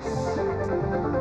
ही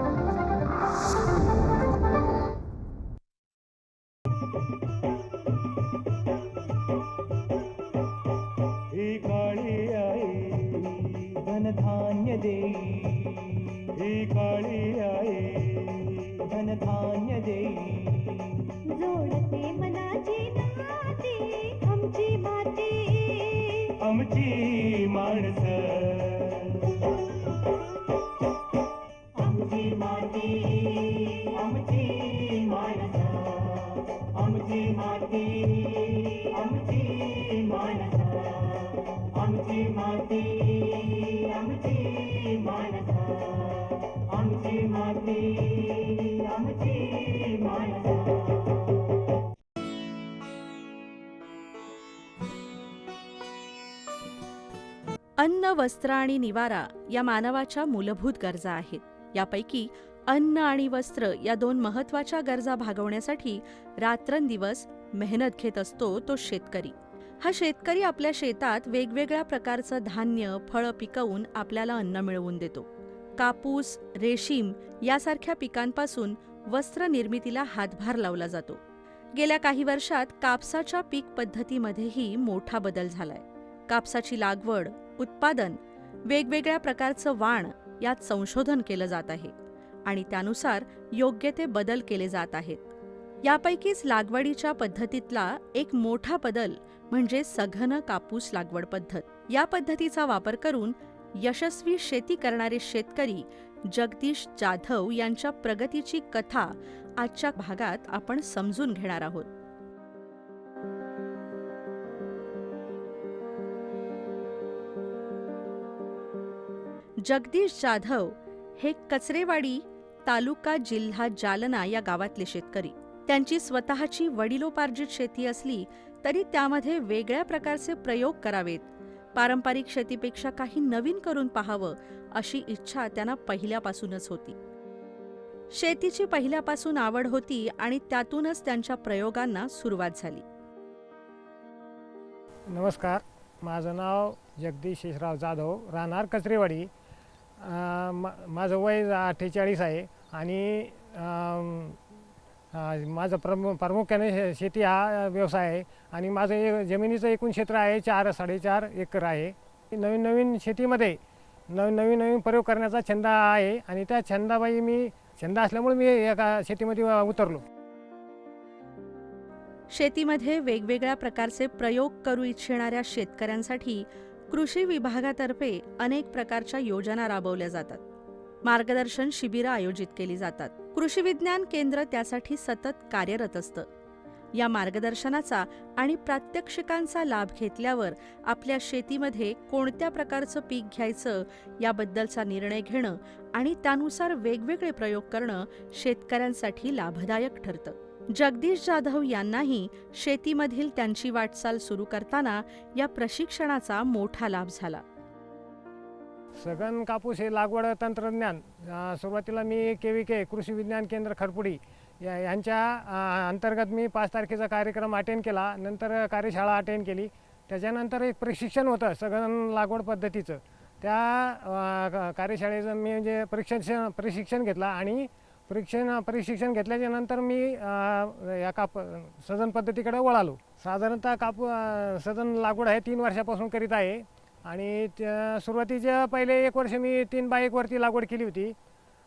अन्न वस्त्र आणि निवारा या मानवाच्या मूलभूत गरजा आहेत. यापैकी अन्न आणि वस्त्र या दोन महत्त्वाच्या गरजा भागवण्यासाठी रात्रंदिवस मेहनत घेत असतो तो शेतकरी. हा शेतकरी आपल्या शेतात वेगवेगळ्या प्रकारचं धान्य फळं पिकवून आपल्याला अन्न मिळवून देतो. कापूस रेशीम यासारख्या पिकांपासून वस्त्र निर्मितीला हातभार लावला जातो. गेल्या काही वर्षात कापसाच्या पीक पद्धतीमध्येही मोठा बदल झालाय. कापसाची लागवड उत्पादन वेगवेगळ्या प्रकारचं वाण यात संशोधन केलं जात आहे आणि त्यानुसार योग्य ते बदल केले जात आहेत. यापैकीच लागवडीच्या पद्धतीतला एक मोठा बदल म्हणजे सघन कापूस लागवड पद्धत. या पद्धतीचा वापर करून यशस्वी शेती करणारे शेतकरी जगदीश जाधव यांच्या प्रगतीची कथा आजच्या भागात आपण समजून घेणार आहोत. जगदीश जाधव हे कचरेवाडी तालुका जिल्हा जालना या गावातले शेतकरी. त्यांची स्वतःची वडिलोपार्जित शेती असली तरी त्यामध्ये वेगळ्या प्रकारचे प्रयोग करावेत. पारंपरिक शेतीपेक्षा काही नवीन करून पाहावं अशी इच्छा त्यांना पहिल्यापासूनच होती. शेतीची पहिल्यापासून आवड होती आणि त्यातूनच त्यांच्या प्रयोगांना सुरुवात झाली. नमस्कार. माझं नाव जगदीश शेषराव जाधव राहणार कचरेवाडी. मा माझं वय अठ्ठेचाळीस आहे आणि माझं प्रमु प्रामुख्याने शे- शेती हा व्यवसाय आहे आणि माझं एक जमिनीचं एकूण क्षेत्र आहे चार साडेचार एकर आहे. नवीन नवीन शेतीमध्ये नवीन नवीन नवीन प्रयोग करण्याचा छंद आहे आणि त्या छंदाबाई मी छंद असल्यामुळे मी एका शेतीमध्ये उतरलो. शेतीमध्ये वेगवेगळ्या प्रकारचे प्रयोग करू इच्छिणाऱ्या शेतकऱ्यांसाठी कृषी विभागातर्फे अनेक प्रकारच्या योजना राबवल्या जातात. मार्गदर्शन शिबिरं आयोजित केली जातात. कृषी विज्ञान केंद्र त्यासाठी सतत कार्यरत असतं. या मार्गदर्शनाचा आणि प्रात्यक्षिकांचा लाभ घेतल्यावर आपल्या शेतीमध्ये कोणत्या प्रकारचं पीक घ्यायचं याबद्दलचा निर्णय घेणं आणि त्यानुसार वेगवेगळे प्रयोग करणं शेतकऱ्यांसाठी लाभदायक ठरतं. जगदीश जाधव यांनाही शेतीमधील त्यांची वाटचाल सुरू करताना या प्रशिक्षणाचा मोठा लाभ झाला. सघन कापूस हे लागवड तंत्रज्ञान अ, सुरुवातीला मी के व्ही के कृषी विज्ञान केंद्र खरपुडी या यांच्या अ, अंतर्गत मी पाच तारखेचा कार्यक्रम अटेंड केला. नंतर कार्यशाळा अटेंड केली. त्याच्यानंतर एक प्रशिक्षण होतं सघन लागवड पद्धतीचं. त्या अ, क- कार्यशाळेचं मी म्हणजे प्रशिक्षण प्रशिक्षण घेतलं आणि परीक्षण प्रशिक्षण घेतल्याच्या नंतर मी या काप सजन पद्धतीकडे वळालो. साधारणतः कापू सजन लागवड आहे तीन वर्षापासून करीत आहे. आणि त्या सुरुवातीच्या पहिले एक वर्ष मी तीन बाय एक वरती लागवड केली होती.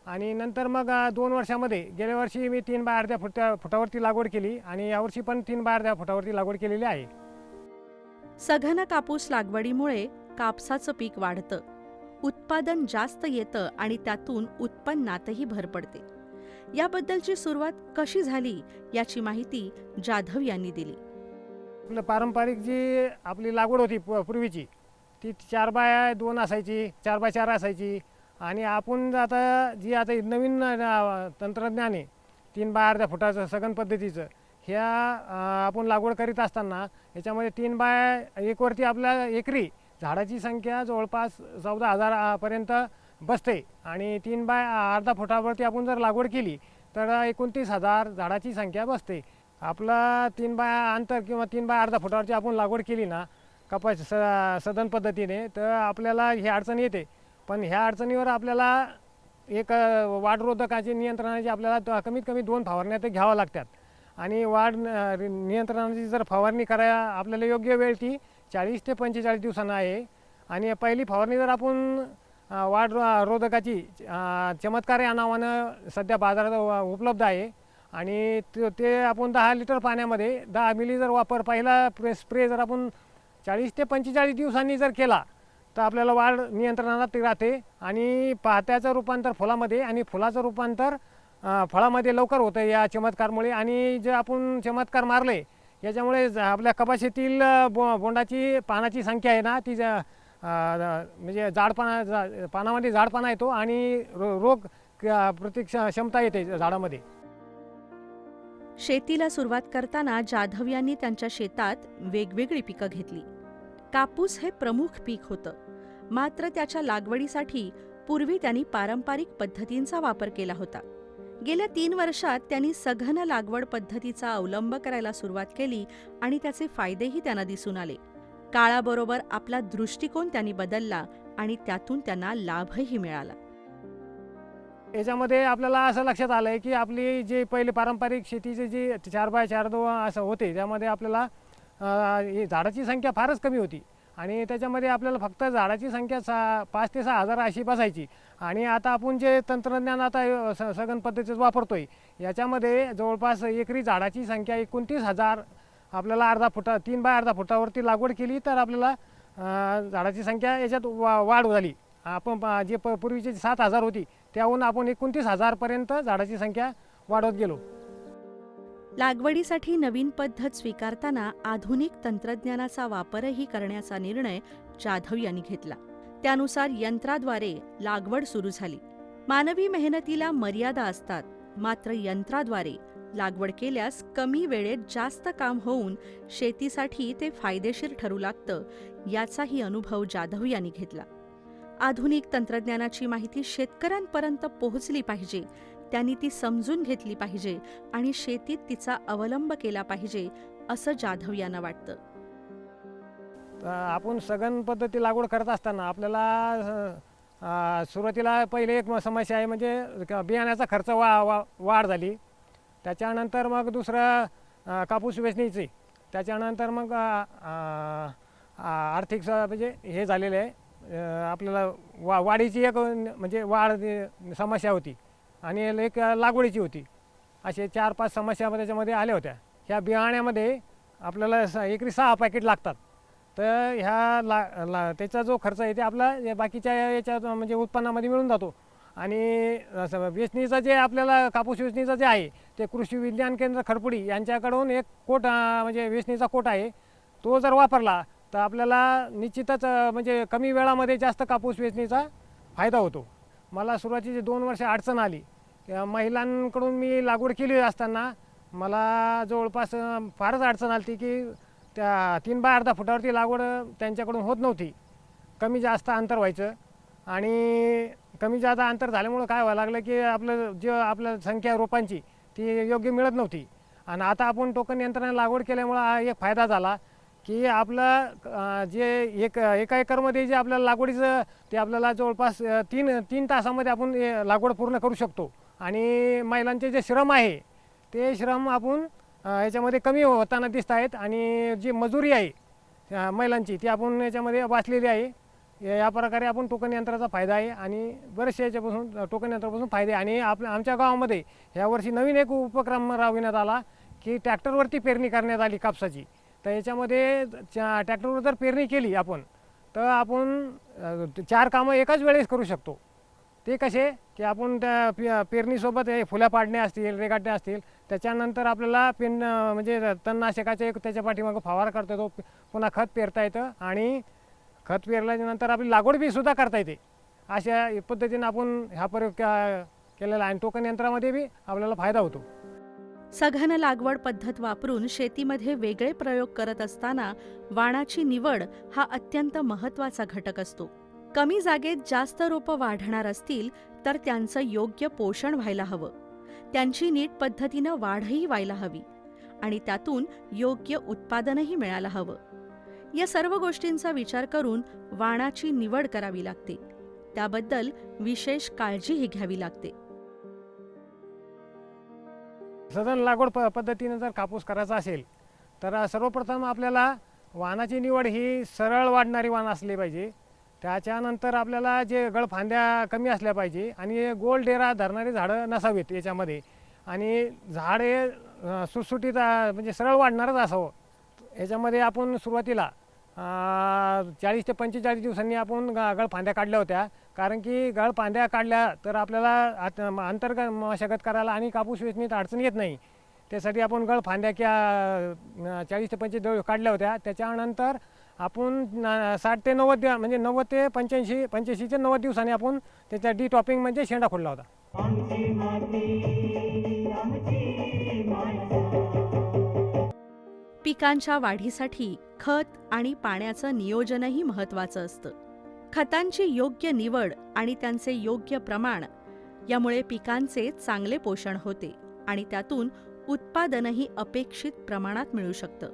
आणि नंतर मग दोन वर्षामध्ये गेल्या वर्षी मी तीन बाय अर्ध्या फुट्या फुटावरती लागवड केली आणि यावर्षी पण तीन बाय अर्ध्या फुटावरती लागवड केलेली आहे. सघन कापूस लागवडीमुळे कापसाचं पीक वाढतं. उत्पादन जास्त येतं आणि त्यातून उत्पन्नातही भर पडते. याबद्दलची सुरुवात कशी झाली याची माहिती जाधव यांनी दिली. आपलं पारंपरिक जी आपली लागवड होती प- पूर्वीची ती चार बाय दोन असायची चार बाय चार असायची. आणि आपण आता जी आता नवीन तंत्रज्ञान आहे तीन बाय अर्ध्या फुटाचं सघन पद्धतीचं ह्या आपण लागवड करीत असताना याच्यामध्ये तीन बाय एकवरती आपल्या एकरी झाडाची संख्या जवळपास चौदा हजारापर्यंत बसते. आणि तीन बाय अर्धा फुटावरती आपण जर लागवड केली तर एकोणतीस हजार झाडाची संख्या बसते. आपला तीन बाय अंतर किंवा तीन बाय अर्धा फुटावरची आपण लागवड केली ना कपास स सदन पद्धतीने तर आपल्याला ही अडचण येते. पण ह्या अडचणीवर आपल्याला एक वाढरोधकाचे नियंत्रणाचे आपल्याला कमीत कमी दोन फवारण्या ते घ्याव्या लागतात. आणि वाढ नियंत्रणाची जर फवारणी करायला आपल्याला योग्य वेळ ती चाळीस ते पंचेचाळीस दिवसांना आहे. आणि पहिली फवारणी जर आपण वाढ रो- रोधकाची चमत्कारी चमत्कार या नावानं सध्या बाजारात व- उपलब्ध आहे. आणि ते- ते आपण दहा लिटर पाण्यामध्ये दहा मिली जर वापर पहिला प्रे स्प्रे जर आपण चाळीस ते पंचेचाळीस दिवसांनी जर केला तर आपल्याला वाढ नियंत्रणात राहते. आणि पाहत्याचं रूपांतर फुलामध्ये आणि फुलाचं रूपांतर फळामध्ये लवकर होतं या चमत्कारमुळे. आणि जे आपण चमत्कार मारले याच्यामुळे ज- आपल्या कपाशीतील बो बोंडाची पानाची संख्या आहे ना ती ज- म्हणजे जाडपाना जा पानामध्ये जाडपाना येतो आणि रो रोग प्रतिक्ष क्षमता येते झाडामध्ये. शेतीला सुरुवात करताना जाधव यांनी त्यांच्या शेतात वेगवेगळी पिकं घेतली. कापूस हे प्रमुख पीक होतं. मात्र त्याच्या लागवडीसाठी पूर्वी त्यांनी पारंपरिक पद्धतींचा वापर केला होता. गेल्या तीन वर्षात त्यांनी सघन लागवड पद्धतीचा अवलंब करायला सुरुवात केली आणि त्याचे फायदेही त्यांना दिसून आले. काळाबरोबर आपला दृष्टिकोन त्यांनी बदलला आणि त्यातून त्यांना लाभही मिळाला. याच्यामध्ये आपल्याला असं लक्षात आलं आहे की आपली जे पहिले पारंपरिक शेतीचे जे चार बाय चार दो असं होते त्यामध्ये आपल्याला हे झाडाची संख्या फारच कमी होती. आणि त्याच्यामध्ये आपल्याला फक्त झाडाची संख्या सा पाच ते सहा हजार अशी बसायची. आणि आता आपण जे तंत्रज्ञान आता स सघन पद्धतीचं आहे याच्यामध्ये जवळपास एकरी झाडाची संख्या एकोणतीस हजार आपल्याला अर्धा फुटा तीन बाय अर्धा फुटावरती लागवड केली तर आपल्याला झाडाची संख्या याच्यात वा वाढ झाली. आपण जे प पूर्वीची सात हजार होती त्याहून आपण एकोणतीस हजारपर्यंत झाडाची संख्या वाढवत गेलो. लागवडीसाठी नवीन पद्धत स्वीकारताना आधुनिक तंत्रज्ञानाचा वापरही करण्याचा निर्णय जाधव यांनी घेतला. त्यानुसार यंत्राद्वारे लागवड सुरू झाली. मानवी मेहनतीला मर्यादा असतात मात्र यंत्राद्वारे लागवड केल्यास कमी वेळेत जास्त काम होऊन शेतीसाठी ते फायदेशीर ठरू लागतं याचाही अनुभव जाधव यांनी घेतला. आधुनिक तंत्रज्ञानाची माहिती शेतकऱ्यांपर्यंत पोहोचली पाहिजे त्यांनी ती समजून घेतली पाहिजे आणि शेतीत तिचा अवलंब केला पाहिजे असं जाधव यांना वाटतं. आपण सघन पद्धती लागवड करत असताना आपल्याला सुरुवातीला पहिले एक समस्या आहे म्हणजे बियाण्याचा खर्च वा वा वाढ झाली. त्याच्यानंतर मग दुसरं कापूस वेचणीची. त्याच्यानंतर मग आर्थिक स- म्हणजे हे झालेलं आहे. आपल्याला वा वाढीची एक म्हणजे वाढ समस्या होती. आणि एक लागवडीची होती. असे चार पाच समस्या त्याच्यामध्ये आल्या होत्या. ह्या बियाण्यामध्ये आपल्याला स एकरी सहा पॅकेट लागतात. तर ह्या ला ला त्याचा जो खर्च आहे ते आपला बाकीच्या याच्या म्हणजे उत्पन्नामध्ये मिळून जातो. आणि वेचणीचं जे आपल्याला कापूस वेचणीचं जे आहे ते कृषी विज्ञान केंद्र खडपुडी यांच्याकडून एक कोट म्हणजे वेचणीचा कोट आहे. तो जर वापरला तर आपल्याला निश्चितच म्हणजे कमी वेळामध्ये जास्त कापूस वेचणीचा फायदा होतो. मला सुरुवातीची दोन वर्ष अडचण आली. महिलांकडून मी लागवड केली असताना मला जवळपास फारच अडचण आली ती की त्या तीन बाय अर्धा फुटावरती लागवड त्यांच्याकडून होत नव्हती. कमी जास्त अंतर व्हायचं. आणि कमी जादा अंतर झाल्यामुळं काय व्हायला लागलं की आपलं जे आपलं संख्या रोपांची ती योग्य मिळत नव्हती. आणि आता आपण टोकन यंत्राने लागवड केल्यामुळं हा एक फायदा झाला की आपलं जे एक एका एकरमध्ये जे आपल्याला लागवडीचं ते आपल्याला जवळपास तीन तीन तासामध्ये आपण लागवड पूर्ण करू शकतो. आणि महिलांचे जे श्रम आहे ते श्रम आपण याच्यामध्ये कमी होताना दिसत आहेत. आणि जी मजुरी आहे महिलांची ती आपण याच्यामध्ये वाचलेली आहे. या या प्रकारे आपण टोकन यंत्राचा फायदा आहे आणि बरेचसे याच्यापासून टोकन यंत्रापासून फायदे आणि आपल्या आमच्या गावामध्ये यावर्षी नवीन एक उपक्रम राबविण्यात आला की ट्रॅक्टरवरती पेरणी करण्यात आली कापसाची. तर याच्यामध्ये च्या- ट्रॅक्टरवर जर पेरणी केली आपण तर आपण चार कामं एकाच वेळेस करू शकतो. ते कसे? की आपण त्या पे पेरणीसोबत हे फुल्या पाडणे असतील रेगाटणे असतील त्याच्यानंतर आपल्याला पेन म्हणजे तणनाशकाचे एक त्याच्या पाठीमागं फवारा करता येतो पुन्हा खत पेरता येतं आणि खत पेरल्यानंतर आपली लागवड बी सुद्धा करता येते. अशा पद्धतीनं आपण हा प्रयोग केलेला आहे आणि टोकन यंत्रामध्ये बी आपल्याला फायदा होतो. सघन लागवड पद्धत वापरून शेतीमध्ये वेगळे प्रयोग करत असताना वाणाची निवड हा अत्यंत महत्त्वाचा घटक असतो. कमी जागेत जास्त रोपं वाढणार असतील तर त्यांचं योग्य पोषण व्हायला हवं. त्यांची नीट पद्धतीनं वाढही व्हायला हवी आणि त्यातून योग्य उत्पादनही मिळायला हवं. या सर्व गोष्टींचा विचार करून वाणाची निवड करावी लागते. त्याबद्दल विशेष काळजीही घ्यावी लागते. सदन लागवड प पद्धतीने जर कापूस करायचा असेल तर सर्वप्रथम आपल्याला वाहनाची निवड ही सरळ वाढणारी वाण असली पाहिजे. त्याच्यानंतर आपल्याला जे गळफांद्या कमी असल्या पाहिजे आणि गोल डेरा धरणारी झाडं नसावीत याच्यामध्ये. आणि झाड हे सुटसुटीत म्हणजे सरळ वाढणारच असावं. याच्यामध्ये आपण सुरुवातीला चाळीस ते पंचेचाळीस दिवसांनी आपण ग गळफांद्या काढल्या होत्या. कारण की गळफांद्या काढल्या तर आपल्याला आत- अंतर्गत मशागत करायला आणि कापूस वेचणीत अडचण येत नाही. त्यासाठी आपण गळफांद्या किंवा चाळीस ते पंचेचाळीस काढल्या होत्या. त्याच्यानंतर आपण साठ ते नव्वद दिव म्हणजे नव्वद ते पंच्याऐंशी पंच्याऐंशी ते नव्वद दिवसांनी आपण त्याच्या डी टॉपिंग म्हणजे शेंडा खोडला होता. पिकांच्या वाढीसाठी खत आणि पाण्याचं नियोजनही महत्त्वाचं असतं. खतांची योग्य निवड आणि त्यांचे योग्य प्रमाण यामुळे पिकांचे चांगले पोषण होते आणि त्यातून उत्पादनही अपेक्षित प्रमाणात मिळू शकतं.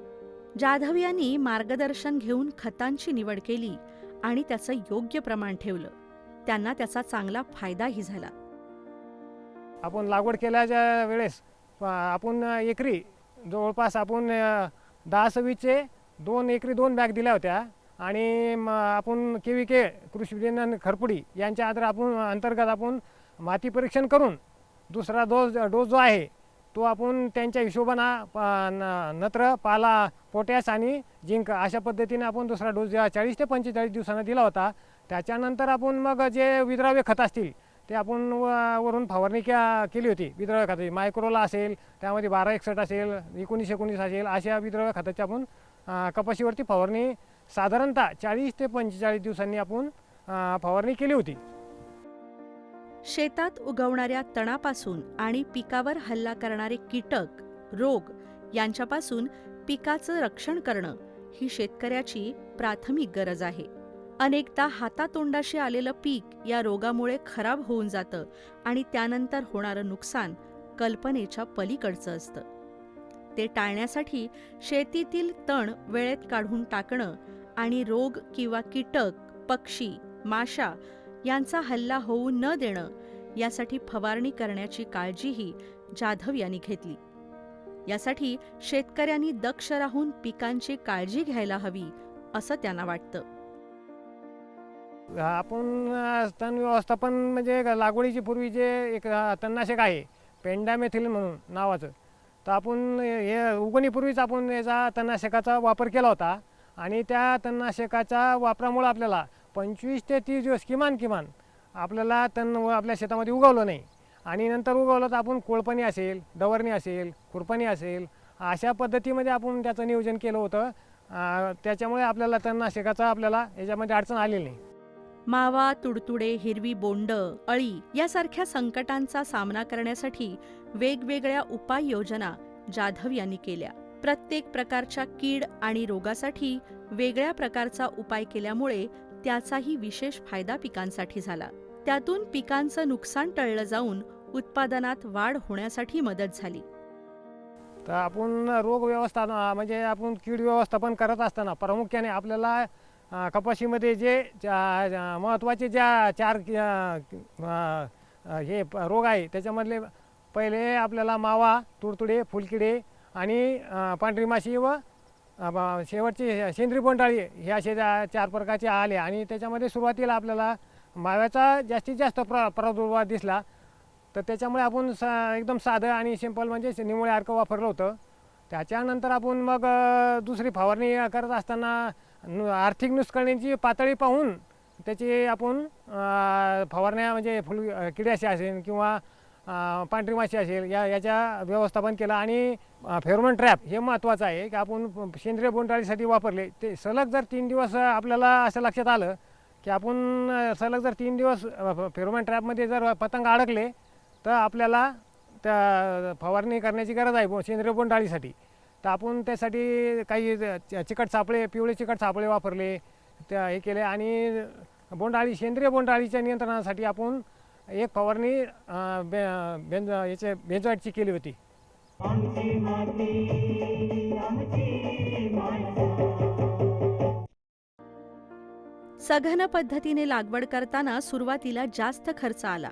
जाधव यांनी मार्गदर्शन घेऊन खतांची निवड केली आणि त्याचं योग्य प्रमाण ठेवलं. त्यांना त्याचा चांगला फायदाही झाला. आपण लागवड केल्याच्या वेळेस आपण एकरी जवळपास आपण दहा सव्वीसचे दोन एकरी दोन बॅग दिल्या होत्या. आणि म आपण के व्ही के कृषी विज्ञान खरपुडी यांच्या आदर आपण अंतर्गत आपण माती परीक्षण करून दुसरा डोस डोस जो आहे तो आपण त्यांच्या हिशोबानं न- नत्र पाला पोटॅश आणि जिंक अशा पद्धतीने आपण दुसरा डोस चाळीस ते पंचेचाळीस दिवसांना दिला होता त्याच्यानंतर आपण मग जे विद्राव्य खत असतील ते आपण व- वरून फवारणी क्या केली होती. विद्रव्य खताची म्हणजे मायक्रोला असेल त्यामध्ये बारा एकसष्ट असेल एकोणीस एकोणीस असेल अशा विद्रव्य खताची आपण कपाशीवरती फवारणी साधारणतः चाळीस ते पंचेचाळीस दिवसांनी आपण फवारणी केली होती. शेतात उगवणाऱ्या तणापासून आणि पिकावर हल्ला करणारे कीटक रोग यांच्यापासून पिकाचं रक्षण करणं ही शेतकऱ्याची प्राथमिक गरज आहे. अनेकदा हातातोंडाशी आलेलं पीक या रोगामुळे खराब होऊन जातं आणि त्यानंतर होणारं नुकसान कल्पनेच्या पलीकडचं असतं. ते टाळण्यासाठी शेतीतील तण वेळेत काढून टाकणं आणि रोग किंवा कीटक पक्षी माशा यांचा हल्ला होऊ न देणं यासाठी फवारणी करण्याची काळजीही जाधव यांनी घेतली. यासाठी शेतकऱ्यांनी दक्ष राहून पिकांची काळजी घ्यायला हवी असं त्यांना वाटतं. आपण तण व्यवस्थापन म्हणजे लागवडीची पूर्वी जे एक तणनाशक आहे पेंडामेथिल म्हणून नावाचं तर आपण हे उगवणीपूर्वीच आपण याचा तणनाशकाचा वापर केला होता. आणि त्या तणनाशकाच्या वापरामुळं आपल्याला पंचवीस ते तीस दिवस किमान किमान आपल्याला तण व आपल्या शेतामध्ये उगवलं नाही. आणि नंतर उगवलं तर आपण कोळपणी असेल डवरणी असेल खुरपणी असेल अशा पद्धतीमध्ये आपण त्याचं नियोजन केलं होतं. त्याच्यामुळे आपल्याला तणनाशकाचा आपल्याला याच्यामध्ये अडचण आलेली नाही. मावा तुडतुडे हिरवी बोंड अळी यासारख्या संकटांचा सामना करण्यासाठी वेगवेगळ्या उपाययोजना जाधव यांनी केल्या. प्रत्येक प्रकारच्या कीड आणि रोगासाठी वेगळ्या प्रकारचा उपाय केल्यामुळे त्याचाही विशेष फायदा पिकांसाठी झाला. त्यातून पिकांचं नुकसान टळलं जाऊन उत्पादनात वाढ होण्यासाठी मदत झाली. तर आपण रोग व्यवस्था म्हणजे आपण कीड व्यवस्थापन करत असताना प्रामुख्याने आपल्याला कपाशीमध्ये जे महत्त्वाचे ज्या चार हे प- रोग आहे त्याच्यामधले पहिले आपल्याला मावा तुडतुडे फुलकिडे आणि पांढरी माशी व शेवटची सेंद्रिय बोंडाळी हे असे ज्या चार प्रकारचे आले आणि त्याच्यामध्ये सुरुवातीला आपल्याला माव्याचा जास्तीत जास्त प्र प्रादुर्भाव दिसला तर त्याच्यामुळे आपण सा एकदम साधं आणि सिंपल म्हणजे निमुळे अर्क वापरलं होतं. त्याच्यानंतर आपण मग दुसरी फवारणी करत असताना नु आर्थिक नुकसानीची पातळी पाहून त्याची आपण फवारण्या म्हणजे फुल किड्याशी असेल किंवा पांढरी माशी असेल या याच्या व्यवस्थापन केलं आणि फेरोमन ट्रॅप हे महत्त्वाचं आहे की आपण सेंद्रिय बोंडाळीसाठी वापरले. ते सलग जर तीन दिवस आपल्याला असं लक्षात आलं की आपण सलग जर तीन दिवस फेरोमन ट्रॅपमध्ये जर पतंग अडकले तर आपल्याला त्या फवारणी करण्याची गरज आहे बो- सेंद्रिय बोंडाळीसाठी तर आपण त्यासाठी काही च- चिकट सापळे पिवळे चिकट सापळे वापरले त्या हे केले. आणि बोंडाळी सेंद्रिय बोंडाळीच्या नियंत्रणासाठी आपण एक फवारणी बे बेंज याचे बेंजॉईटची केली होती. सघन पद्धतीने लागवड करताना सुरुवातीला जास्त खर्च आला.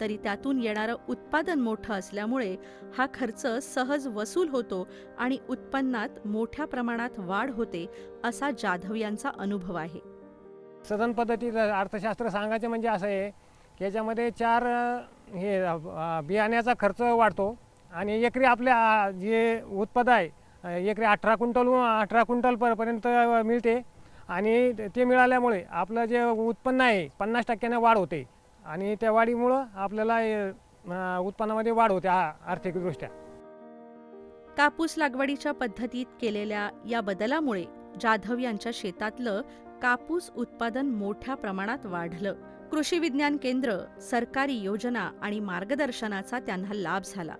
तरी त्यातून येणारं उत्पादन मोठं असल्यामुळे हा खर्च सहज वसूल होतो आणि उत्पन्नात मोठ्या प्रमाणात वाढ होते असा जाधव यांचा अनुभव आहे. सदन पद्धतीचं अर्थशास्त्र सांगायचं म्हणजे असं आहे की याच्यामध्ये चार हे बियाण्याचा खर्च वाढतो आणि एकरी आपल्या जे उत्पादन आहे एकरी अठरा क्विंटल अठरा क्विंटल पर पर्यंत मिळते आणि ते- ते मिळाल्यामुळे आपलं जे उत्पन्न आहे पन्नास टक्क्याने वाढ होते. आणि त्या वाढीमुळं आपल्याला अ, उत्पन्नामध्ये वाढ होते आ- आर्थिकदृष्ट्या. कापूस लागवडीच्या पद्धतीत केलेल्या या बदलामुळे जाधव यांच्या शेतातलं कापूस उत्पादन मोठ्या प्रमाणात वाढलं. कृषी विज्ञान केंद्र सरकारी योजना आणि मार्गदर्शनाचा त्यांना लाभ झाला.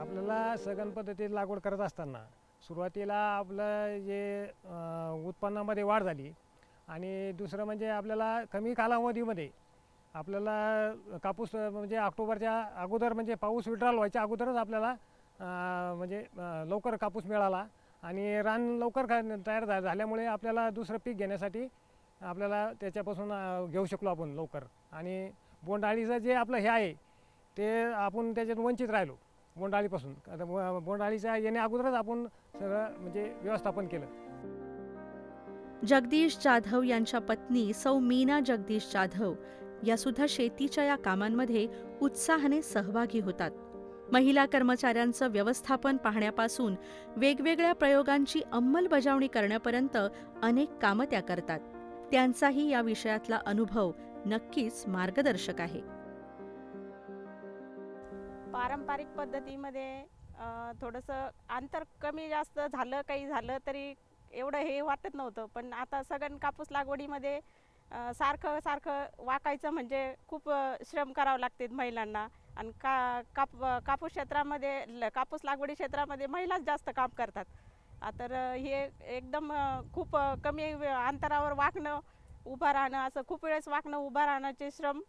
आपल्याला सघन पद्धतीत लागवड करत असताना सुरुवातीला आपलं जे अ, उत्पन्नामध्ये वाढ झाली आणि दुसरं म्हणजे आपल्याला कमी कालावधीमध्ये आपल्याला कापूस म्हणजे ऑक्टोबरच्या अगोदर म्हणजे पाऊस विड्रॉल व्हायच्या अगोदरच आपल्याला म्हणजे लवकर कापूस मिळाला आणि रान लवकर तयार झा झाल्यामुळे आपल्याला दुसरं पीक घेण्यासाठी आपल्याला त्याच्यापासून घेऊ शकलो आपण लवकर. आणि बोंडआळीचं जे आपलं हे आहे ते आपण त्याच्यात वंचित राहिलो बोंडाळीपासून आता बो- बोंडाळीच्या येण्या अगोदरच आपण सगळं म्हणजे व्यवस्थापन केलं. जगदीश जाधव यांच्या पत्नी सौ मीना जगदीश जाधव या सुद्धा शेतीच्या या कामांमध्ये उत्साहाने सहभागी होतात. महिला कर्मचाऱ्यांचं व्यवस्थापन पाहण्यापासून वेगवेगळ्या प्रयोगांची अंमलबजावणी करण्यापर्यंत अनेक कामं त्या करतात. त्यांचाही या विषयातला अनुभव नक्कीच मार्गदर्शक आहे. पारंपरिक पद्धतीमध्ये थोडंसं अंतर कमी जास्त झालं काही झालं तरी एवढं हे वाटत नव्हतं. पण आता सगळं कापूस लागवडीमध्ये सारखं सारखं वाकायचं म्हणजे खूप श्रम करावं लागते महिलांना. आणि का काप कापूस क्षेत्रामध्ये ल- कापूस लागवडी क्षेत्रामध्ये महिलाच जास्त काम करतात. तर हे एकदम खूप कमी अंतरावर वाकणं उभं राहणं असं खूप वेळेस वाकणं उभं राहण्याचे श्रम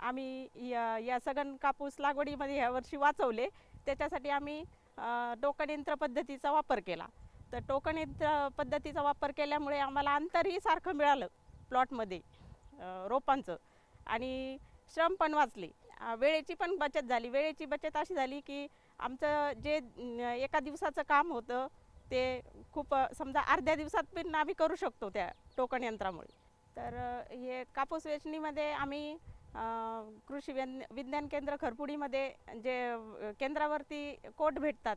आम्ही या या सगन कापूस लागवडीमध्ये ह्या वर्षी वाचवले. त्याच्यासाठी आम्ही अ, यंत्र पद्धतीचा वापर केला. तर टोकणीत पद्धतीचा वापर केल्यामुळे आम्हाला अंतरही सारखं मिळालं प्लॉटमध्ये रोपांचं. आणि श्रम पण वाचले. वेळेची पण बचत झाली. वेळेची बचत अशी झाली की आमचं जे एका दिवसाचं काम होतं ते खूप समजा अर्ध्या दिवसात पण आम्ही करू शकतो त्या टोकन यंत्रामुळे. तर हे कापूस वेचणीमध्ये आम्ही कृषी विज्ञान केंद्र खरपुडीमध्ये जे केंद्रावरती कोट भेटतात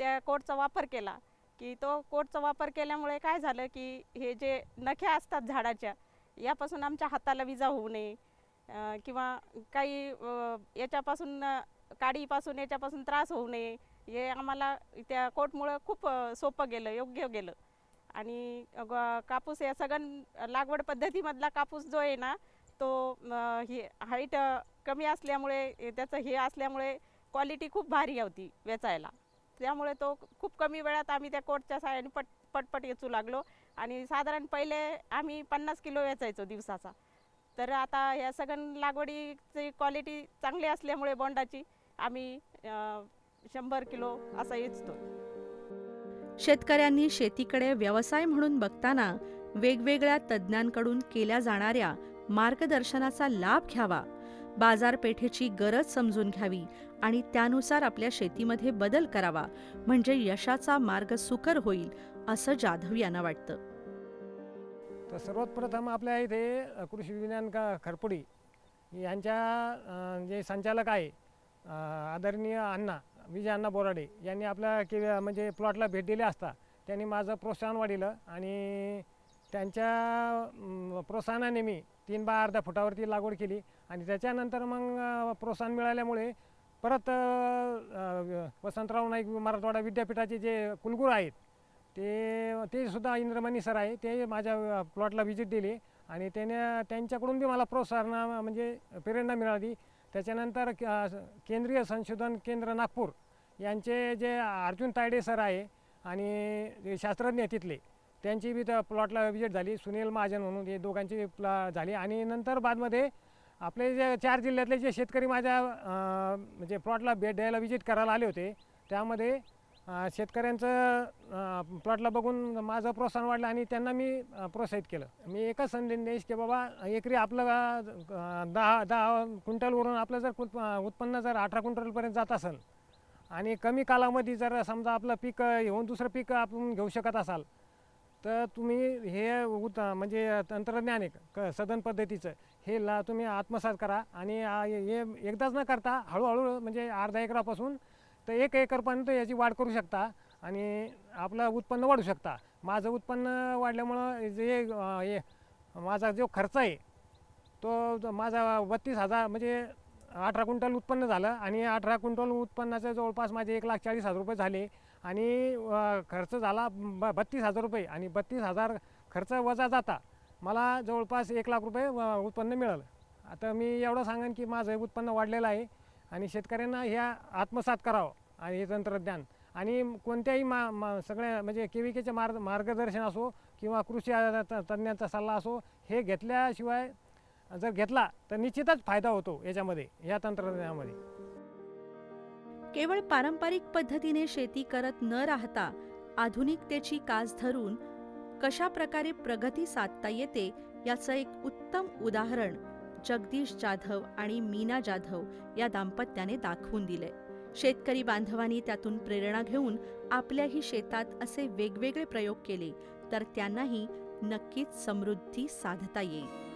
त्या कोटचा वापर केला. की तो कोटचा वापर केल्यामुळे काय झालं की हे जे नख्या असतात झाडाच्या यापासून आमच्या हाताला विजा होऊ नये. किंवा काही याच्यापासून काडीपासून याच्यापासून त्रास होऊ नये. हे आम्हाला त्या कोटमुळं खूप सोपं गेलं योग्य गेलं. आणि कापूस या सगळं लागवड पद्धतीमधला कापूस जो आहे ना तो हे हाईट कमी असल्यामुळे त्याचं हे असल्यामुळे क्वालिटी खूप भारी होती वेचायला. त्यामुळे तो खूप कमी वेळात आम्ही त्या कोटच्या साह्याने पट पटपट येचू लागलो. आणि साधारण पहिले आम्ही पन्नास किलो वेचायचो दिवसाचा. तर आता या सगळ्या लागवडीची क्वालिटी चांगली असल्यामुळे बोंडाची आम्ही शंभर किलो असा येचतो. शेतकऱ्यांनी शेतीकडे व्यवसाय म्हणून बघताना वेगवेगळ्या तज्ज्ञांकडून केल्या जाणाऱ्या मार्गदर्शनाचा लाभ घ्यावा बाजारपेठेची गरज समजून घ्यावी आणि त्यानुसार आपल्या शेतीमध्ये बदल करावा म्हणजे यशाचा मार्ग सुकर होईल असं जाधव यांना वाटतं. तर सर्वात प्रथम आपल्या इथे कृषी विज्ञान का खरपुडी यांच्या जे संचालक आहे आदरणीय अण्णा विजय अण्णा बोराडे यांनी आपल्या के म्हणजे प्लॉटला भेट दिली असता त्यांनी माझं प्रोत्साहन वाढिलं आणि त्यांच्या प्रोत्साहनाने मी तीन बाय अर्धा फुटावरती लागवड केली. आणि त्याच्यानंतर मग प्रोत्साहन मिळाल्यामुळे परत वसंतराव नाईक मराठवाडा विद्यापीठाचे जे कुलगुरू आहेत ते ते सुद्धा इंद्रमणी सर आहे ते माझ्या प्लॉटला व्हिजिट दिली आणि त्याने त्यांच्याकडून बी मला प्रोत्साहन म्हणजे प्रेरणा मिळाली. त्याच्यानंतर क- केंद्रीय संशोधन केंद्र नागपूर यांचे जे अर्जुन तायडे सर आहे आणि शास्त्रज्ञ तिथले त्यांची बी त्या प्लॉटला व्हिजिट झाली. सुनील महाजन म्हणून हे दोघांची प्ला झाली. आणि नंतर बादमध्ये आपले जे चार जिल्ह्यातले जे शेतकरी माझ्या म्हणजे प्लॉटला भेट द्यायला विजिट करायला आले होते त्यामध्ये शेतकऱ्यांचं प्लॉटला बघून माझं प्रोत्साहन वाढलं आणि त्यांना मी प्रोत्साहित केलं. मी एकच संदेश की बाबा एकरी आपलं दहा दहा क्विंटलवरून आपलं जर उत्पन्न जर अठरा क्विंटलपर्यंत जात असेल आणि कमी कालामध्ये जर समजा आपलं पीक येऊन दुसरं पीक आपण घेऊ शकत असाल तर तुम्ही हे उत म्हणजे तंत्रज्ञान आहे क? सदन पद्धतीचं. हे ला तुम्ही आत्मसात करा आणि हे एकदाच न करता हळूहळू म्हणजे अर्धा एकरापासून तर एक एकरपर्यंत याची वाढ करू शकता आणि आपलं उत्पन्न वाढू शकता. माझं उत्पन्न वाढल्यामुळं जे हे माझा जो खर्च आहे तो माझा बत्तीस हजार म्हणजे अठरा क्विंटल उत्पन्न झालं आणि अठरा क्विंटल उत्पन्नाचं जवळपास माझे एक लाख चाळीस हजार रुपये झाले. आणि खर्च झाला ब बत्तीस हजार रुपये आणि बत्तीस हजार खर्च वजा जाता मला जवळपास एक लाख रुपये उत्पन्न मिळालं. आता मी एवढं सांगेन की माझं उत्पन्न वाढलेलं आहे आणि शेतकऱ्यांना ह्या आत्मसात करावं आणि हे तंत्रज्ञान. आणि कोणत्याही मा मा सगळ्या म्हणजे के व्ही केचे मार्ग मार्गदर्शन असो किंवा कृषी तज्ज्ञांचा सल्ला असो हे घेतल्याशिवाय जर घेतला तर निश्चितच फायदा होतो याच्यामध्ये या तंत्रज्ञानामध्ये. केवळ पारंपरिक पद्धतीने शेती करत न राहता आधुनिकतेची कास धरून कशा प्रकारे प्रगती साधता येते याचं एक उत्तम उदाहरण जगदीश जाधव आणि मीना जाधव या दाम्पत्याने दाखवून दिले शेतकरी बांधवांनी त्यातून प्रेरणा घेऊन आपल्याही शेतात असे वेगवेगळे प्रयोग केले तर त्यांनाही नक्कीच समृद्धी साधता येईल.